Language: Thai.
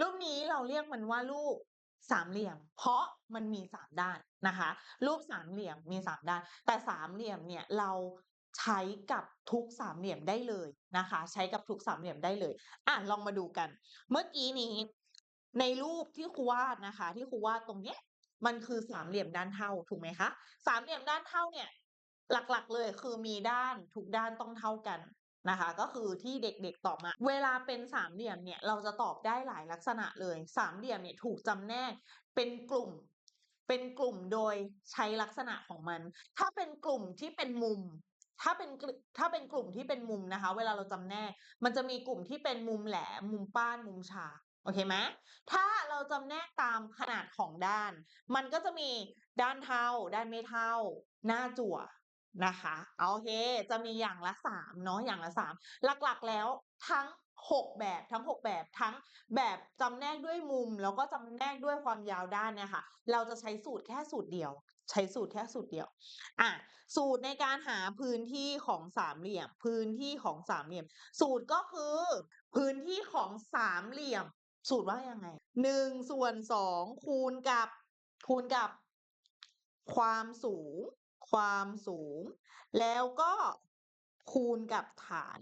รูปนี้เราเรียกมันว่ารูปสามเหลี่ยม เพราะมันมีสามด้านนะคะ รูปสามเหลี่ยมมีสามด้าน แต่สามเหลี่ยมเนี่ยเราใช้กับทุกสามเหลี่ยมได้เลยนะคะ ใช้กับทุกสามเหลี่ยมได้เลย อะลองมาดูกัน เมื่อกี้นี้ในรูปที่ครูวาดนะคะ ที่ครูวาดตรงเนี้ยมันคือสามเหลี่ยมด้านเท่าถูกไหมคะสามเหลี่ยมด้านเท่าเนี่ย หลักๆเลยคือมีด้านทุกด้านต้องเท่ากัน นะคะ ก็คือที่เด็กๆตอบมา เวลาเป็นสามเหลี่ยมเนี่ยเราจะตอบได้หลายลักษณะเลย สามเหลี่ยมเนี่ยถูกจำแนกเป็นกลุ่ม เป็นกลุ่มโดยใช้ลักษณะของมัน ถ้าเป็นกลุ่มที่เป็นมุม ถ้าเป็นถ้าเป็นกลุ่มที่เป็นมุมนะคะ เวลาเราจำแนก มันจะมีกลุ่มที่เป็นมุมแหลมมุมป้านมุมฉากโอเคไหมถ้าเราจำแนกตามขนาดของด้าน มันก็จะมีด้านเท่าด้านไม่เท่าหน้าจั่ว นะคะโอเค จะมีอย่างละ3เนาะอย่างละ3หลักๆแล้วทั้ง6แบบทั้ง6แบบทั้งแบบจำแนกด้วยมุม แล้วก็จำแนกด้วยความยาวด้านเนี่ยค่ะ เราจะใช้สูตรแค่สูตรเดียว ใช้สูตรแค่สูตรเดียวอ่าสูตรในการหาพื้นที่ของสามเหลี่ยม พื้นที่ของสามเหลี่ยม สูตรก็คือ พื้นที่ของสามเหลี่ยม สูตรว่ายังไง1ส่วน2คูณกับคูณกับความสูง ความสูง แล้วก็คูณกับฐาน